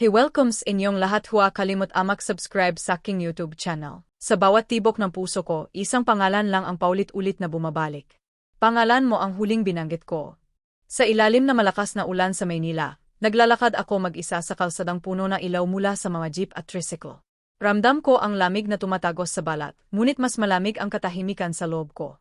He welcomes inyong lahat huwa kalimut amak subscribe sa aking YouTube channel. Sa bawat tibok ng puso ko, isang pangalan lang ang paulit-ulit na bumabalik. Pangalan mo ang huling binanggit ko. Sa ilalim na malakas na ulan sa Maynila, naglalakad ako mag-isa sa kalsadang puno na ilaw mula sa mga jeep at tricycle. Ramdam ko ang lamig na tumatagos sa balat, ngunit mas malamig ang katahimikan sa loob ko.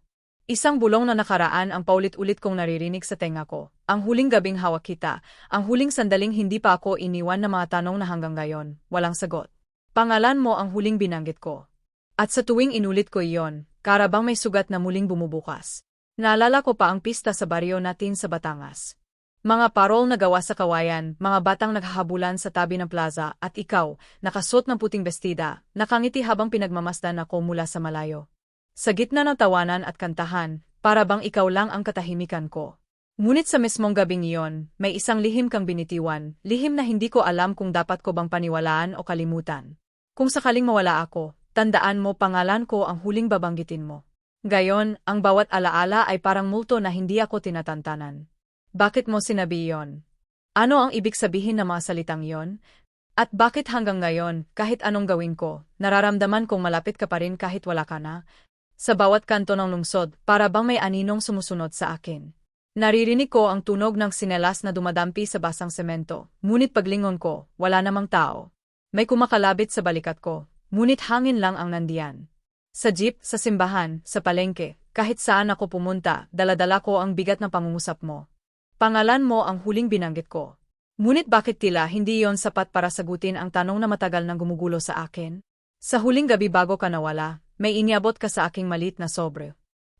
Isang bulong na nakaraan ang paulit-ulit kong naririnig sa tenga ko. Ang huling gabing hawak kita, ang huling sandaling hindi pa ako iniwan na mga tanong na hanggang ngayon, walang sagot. Pangalan mo ang huling binanggit ko. At sa tuwing inulit ko iyon, karabang may sugat na muling bumubukas. Naalala ko pa ang pista sa baryo natin sa Batangas. Mga parol na gawa sa kawayan, mga batang naghahabulan sa tabi ng plaza, at ikaw, nakasot ng puting bestida, nakangiti habang pinagmamasdan ako mula sa malayo. Sa gitna ng tawanan at kantahan, para bang ikaw lang ang katahimikan ko. Ngunit sa mismong gabing iyon, may isang lihim kang binitiwan, lihim na hindi ko alam kung dapat ko bang paniwalaan o kalimutan. Kung sakaling mawala ako, tandaan mo pangalan ko ang huling babanggitin mo. Gayon, ang bawat alaala ay parang multo na hindi ako tinatantanan. Bakit mo sinabi iyon? Ano ang ibig sabihin ng mga salitang iyon? At bakit hanggang ngayon, kahit anong gawin ko, nararamdaman kong malapit ka pa rin kahit wala ka na, sa bawat kanto ng lungsod, para bang may aninong sumusunod sa akin. Naririnig ko ang tunog ng sinelas na dumadampi sa basang semento, ngunit paglingon ko, wala namang tao. May kumakalabit sa balikat ko, ngunit hangin lang ang nandiyan. Sa jeep, sa simbahan, sa palengke, kahit saan ako pumunta, daladala ko ang bigat ng pangungusap mo. Pangalan mo ang huling binanggit ko. Ngunit bakit tila hindi yon sapat para sagutin ang tanong na matagal nang gumugulo sa akin? Sa huling gabi bago ka nawala, may iniabot ka sa aking malit na sobre.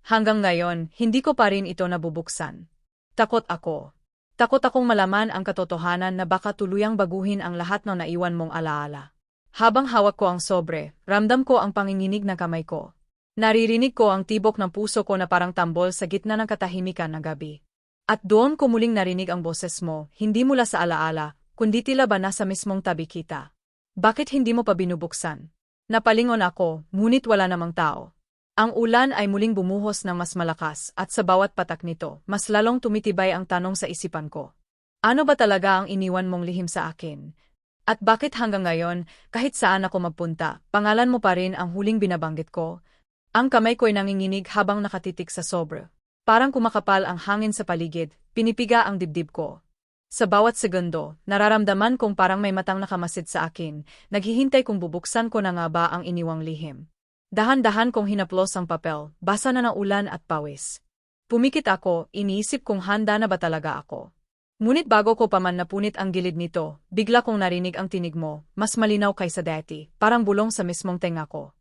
Hanggang ngayon, hindi ko pa rin ito nabubuksan. Takot ako. Takot akong malaman ang katotohanan na baka tuluyang baguhin ang lahat ng naiwan mong alaala. Habang hawak ko ang sobre, ramdam ko ang panginginig na kamay ko. Naririnig ko ang tibok ng puso ko na parang tambol sa gitna ng katahimikan ng gabi. At doon ko muling narinig ang boses mo, hindi mula sa alaala, kundi tila ba nasa mismong tabi kita. Bakit hindi mo pa binubuksan? Napalingon ako, ngunit wala namang tao. Ang ulan ay muling bumuhos ng mas malakas at sa bawat patak nito, mas lalong tumitibay ang tanong sa isipan ko. Ano ba talaga ang iniwan mong lihim sa akin? At bakit hanggang ngayon, kahit saan ako magpunta, pangalan mo pa rin ang huling binabanggit ko? Ang kamay ko'y nanginginig habang nakatitik sa sobre. Parang kumakapal ang hangin sa paligid, pinipiga ang dibdib ko. Sa bawat segundo, nararamdaman kong parang may matang nakamasid sa akin, naghihintay kung bubuksan ko na nga ba ang iniwang lihim. Dahan-dahan kong hinaplos ang papel, basa na ng ulan at pawis. Pumikit ako, iniisip kung handa na ba talaga ako. Ngunit bago ko pa man napunit ang gilid nito, bigla kong narinig ang tinig mo, mas malinaw kaysa dati, parang bulong sa mismong tenga ko.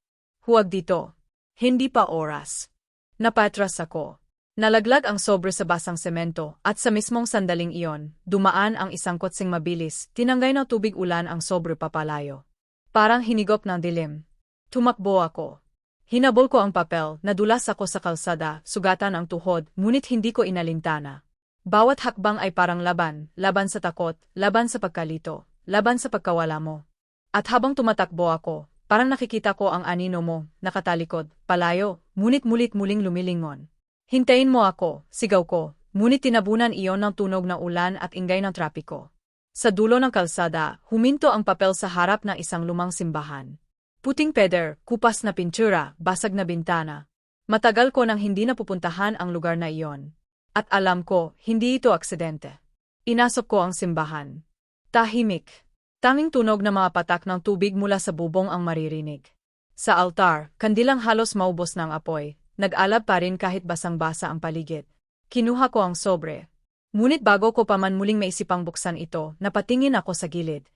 Huwag dito. Hindi pa oras. Napatras ako. Nalaglag ang sobre sa basang semento, at sa mismong sandaling iyon, dumaan ang isang kotsing mabilis, tinanggay ng tubig ulan ang sobre papalayo. Parang hinigop ng dilim. Tumakbo ako. Hinabol ko ang papel, nadulas ako sa kalsada, sugatan ang tuhod, ngunit hindi ko inalintana. Bawat hakbang ay parang laban, laban sa takot, laban sa pagkalito, laban sa pagkawala mo. At habang tumatakbo ako, parang nakikita ko ang anino mo, nakatalikod, palayo, ngunit mulit muling lumilingon. Hintayin mo ako, sigaw ko, ngunit tinabunan iyon ng tunog ng ulan at ingay ng trapiko. Sa dulo ng kalsada, huminto ang papel sa harap ng isang lumang simbahan. Puting peder, kupas na pintura, basag na bintana. Matagal ko nang hindi napupuntahan ang lugar na iyon. At alam ko, hindi ito aksidente. Inasok ko ang simbahan. Tahimik. Tanging tunog ng mga patak ng tubig mula sa bubong ang maririnig. Sa altar, kandilang halos maubos ng apoy, Nag-alab pa rin kahit basang-basa ang paligid. Kinuha ko ang sobre. Ngunit bago ko pa man muling maisipang buksan ito, napatingin ako sa gilid.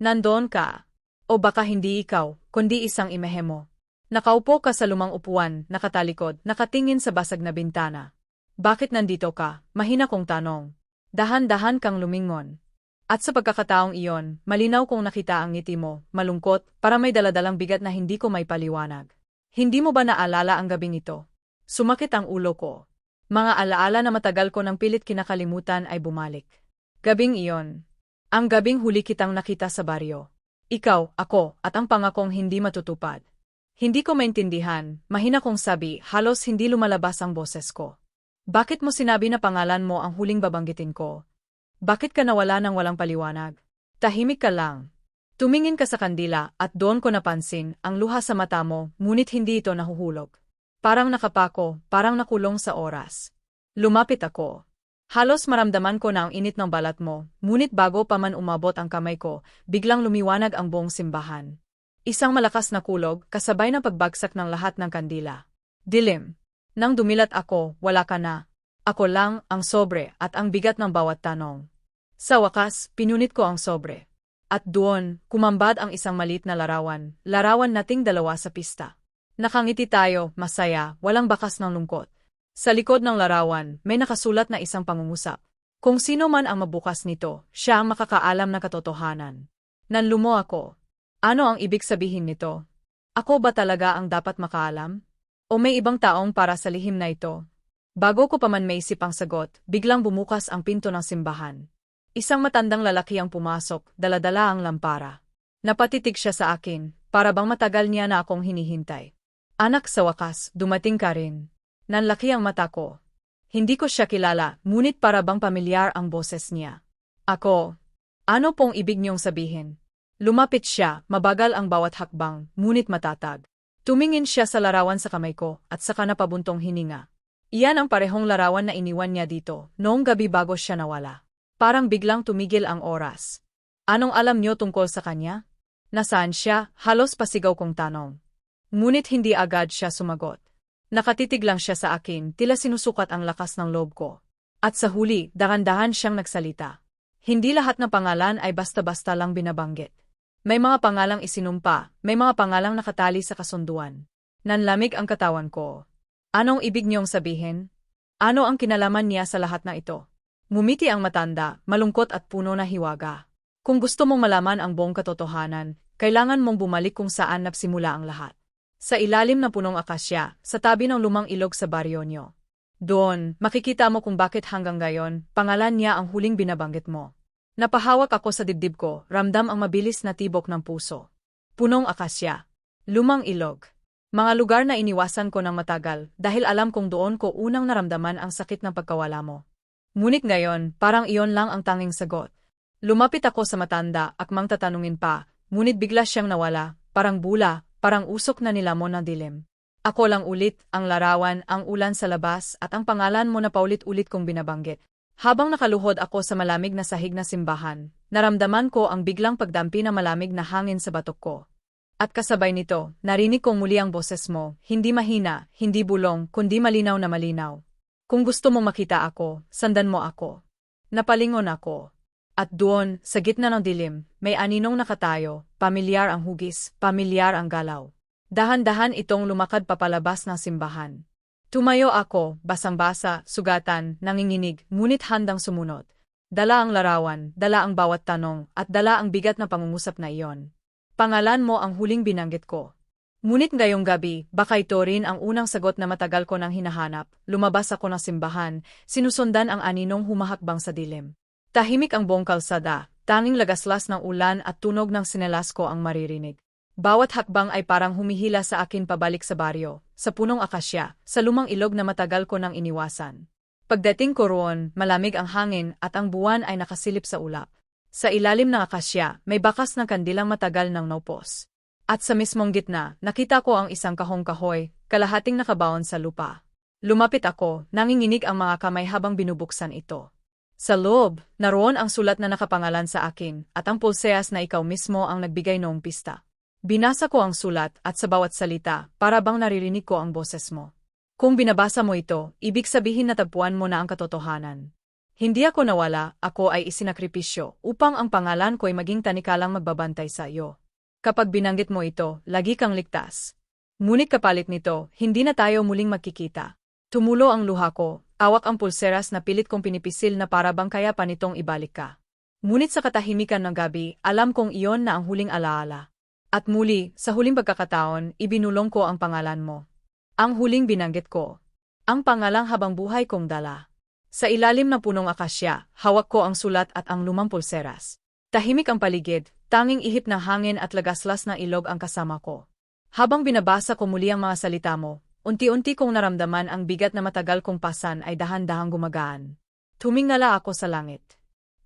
Nandoon ka. O baka hindi ikaw, kundi isang imehe mo. Nakaupo ka sa lumang upuan, nakatalikod, nakatingin sa basag na bintana. Bakit nandito ka? Mahina kong tanong. Dahan-dahan kang lumingon. At sa pagkakataong iyon, malinaw kong nakita ang ngiti mo, malungkot, para may daladalang bigat na hindi ko may paliwanag. Hindi mo ba naalala ang gabing ito? Sumakit ang ulo ko. Mga alaala na matagal ko ng pilit kinakalimutan ay bumalik. Gabing iyon. Ang gabing huli kitang nakita sa baryo. Ikaw, ako, at ang pangakong hindi matutupad. Hindi ko maintindihan, mahina kong sabi, halos hindi lumalabas ang boses ko. Bakit mo sinabi na pangalan mo ang huling babanggitin ko? Bakit ka nawala ng walang paliwanag? Tahimik ka lang. Tumingin ka sa kandila at doon ko napansin ang luha sa mata mo, ngunit hindi ito nahuhulog. Parang nakapako, parang nakulong sa oras. Lumapit ako. Halos maramdaman ko na ang init ng balat mo, ngunit bago pa man umabot ang kamay ko, biglang lumiwanag ang buong simbahan. Isang malakas na kulog, kasabay ng pagbagsak ng lahat ng kandila. Dilim. Nang dumilat ako, wala ka na. Ako lang, ang sobre, at ang bigat ng bawat tanong. Sa wakas, pinunit ko ang sobre. At doon, kumambad ang isang malit na larawan, larawan nating dalawa sa pista. Nakangiti tayo, masaya, walang bakas ng lungkot. Sa likod ng larawan, may nakasulat na isang pangungusap. Kung sino man ang mabukas nito, siya ang makakaalam ng katotohanan. Nanlumo ako. Ano ang ibig sabihin nito? Ako ba talaga ang dapat makaalam? O may ibang taong para sa lihim na ito? Bago ko pa man maisip ang sagot, biglang bumukas ang pinto ng simbahan. Isang matandang lalaki ang pumasok, daladala ang lampara. Napatitig siya sa akin, para bang matagal niya na akong hinihintay. Anak sa wakas, dumating ka rin. Nanlaki ang mata ko. Hindi ko siya kilala, ngunit para bang pamilyar ang boses niya. Ako. Ano pong ibig niyong sabihin? Lumapit siya, mabagal ang bawat hakbang, ngunit matatag. Tumingin siya sa larawan sa kamay ko, at saka napabuntong hininga. Iyan ang parehong larawan na iniwan niya dito, noong gabi bago siya nawala. Parang biglang tumigil ang oras. Anong alam niyo tungkol sa kanya? Nasaan siya? Halos pasigaw kong tanong. Ngunit hindi agad siya sumagot. Nakatitig lang siya sa akin, tila sinusukat ang lakas ng loob ko. At sa huli, dahan-dahan siyang nagsalita. Hindi lahat ng pangalan ay basta-basta lang binabanggit. May mga pangalang isinumpa, may mga pangalang nakatali sa kasunduan. Nanlamig ang katawan ko. Anong ibig niyong sabihin? Ano ang kinalaman niya sa lahat na ito? Mumiti ang matanda, malungkot at puno na hiwaga. Kung gusto mong malaman ang buong katotohanan, kailangan mong bumalik kung saan nagsimula ang lahat. Sa ilalim ng punong akasya, sa tabi ng lumang ilog sa baryo nyo. Doon, makikita mo kung bakit hanggang gayon, pangalan niya ang huling binabanggit mo. Napahawak ako sa dibdib ko, ramdam ang mabilis na tibok ng puso. Punong akasya. Lumang ilog. Mga lugar na iniwasan ko ng matagal dahil alam kong doon ko unang naramdaman ang sakit ng pagkawala mo. Ngunit ngayon, parang iyon lang ang tanging sagot. Lumapit ako sa matanda, akmang tatanungin pa, ngunit bigla siyang nawala, parang bula, parang usok na nilamon ng dilim. Ako lang ulit, ang larawan, ang ulan sa labas, at ang pangalan mo na paulit-ulit kong binabanggit. Habang nakaluhod ako sa malamig na sahig na simbahan, naramdaman ko ang biglang pagdampi na malamig na hangin sa batok ko. At kasabay nito, narinig kong muli ang boses mo, hindi mahina, hindi bulong, kundi malinaw na malinaw. Kung gusto mong makita ako, sandan mo ako. Napalingon ako. At doon, sa gitna ng dilim, may aninong nakatayo, pamilyar ang hugis, pamilyar ang galaw. Dahan-dahan itong lumakad papalabas ng simbahan. Tumayo ako, basang-basa, sugatan, nanginginig, ngunit handang sumunod. Dala ang larawan, dala ang bawat tanong, at dala ang bigat na pangungusap na iyon. Pangalan mo ang huling binanggit ko. Ngunit ngayong gabi, baka ito rin ang unang sagot na matagal ko nang hinahanap. Lumabas ako ng simbahan, sinusundan ang aninong humahakbang sa dilim. Tahimik ang buong kalsada, tanging lagaslas ng ulan at tunog ng sinelas ko ang maririnig. Bawat hakbang ay parang humihila sa akin pabalik sa baryo, sa punong akasya, sa lumang ilog na matagal ko nang iniwasan. Pagdating ko roon, malamig ang hangin at ang buwan ay nakasilip sa ulap. Sa ilalim ng akasya, may bakas ng kandilang matagal ng naupos. At sa mismong gitna, nakita ko ang isang kahong kahoy, kalahating nakabaon sa lupa. Lumapit ako, nanginginig ang mga kamay habang binubuksan ito. Sa loob, naroon ang sulat na nakapangalan sa akin, at ang pulseas na ikaw mismo ang nagbigay noong pista. Binasa ko ang sulat, at sa bawat salita, para bang naririnig ko ang boses mo. Kung binabasa mo ito, ibig sabihin natagpuan mo na ang katotohanan. Hindi ako nawala, ako ay isinakripisyo, upang ang pangalan ko ay maging tanikalang magbabantay sa iyo. Kapag binanggit mo ito, lagi kang ligtas. Ngunit kapalit nito, hindi na tayo muling magkikita. Tumulo ang luha ko, awak ang pulseras na pilit kong pinipisil na para bang kaya pa nitong ibalik ka. Ngunit sa katahimikan ng gabi, alam kong iyon na ang huling alaala. At muli, sa huling pagkakataon, ibinulong ko ang pangalan mo. Ang huling binanggit ko. Ang pangalang habang buhay kong dala. Sa ilalim ng punong akasya, hawak ko ang sulat at ang lumang pulseras. Tahimik ang paligid, Tanging ihip ng hangin at lagaslas ng ilog ang kasama ko. Habang binabasa ko muli ang mga salita mo, unti-unti kong naramdaman ang bigat na matagal kong pasan ay dahan-dahang gumagaan. Tumingala ako sa langit.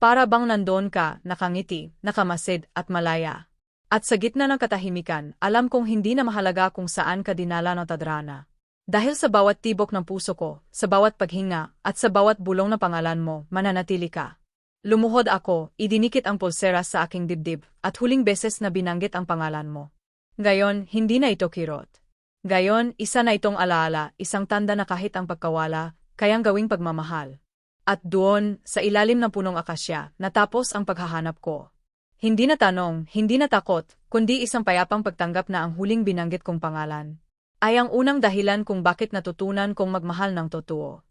Para bang nandoon ka, nakangiti, nakamasid at malaya. At sa gitna ng katahimikan, alam kong hindi na mahalaga kung saan ka dinala ng tadrana. Dahil sa bawat tibok ng puso ko, sa bawat paghinga, at sa bawat bulong na pangalan mo, mananatili ka. Lumuhod ako, idinikit ang pulsera sa aking dibdib, at huling beses na binanggit ang pangalan mo. Gayon, hindi na ito kirot. Gayon, isa na itong alaala, isang tanda na kahit ang pagkawala, kayang gawing pagmamahal. At doon, sa ilalim ng punong akasya, natapos ang paghahanap ko. Hindi na tanong, hindi na takot, kundi isang payapang pagtanggap na ang huling binanggit kong pangalan. Ay ang unang dahilan kung bakit natutunan kong magmahal ng totoo.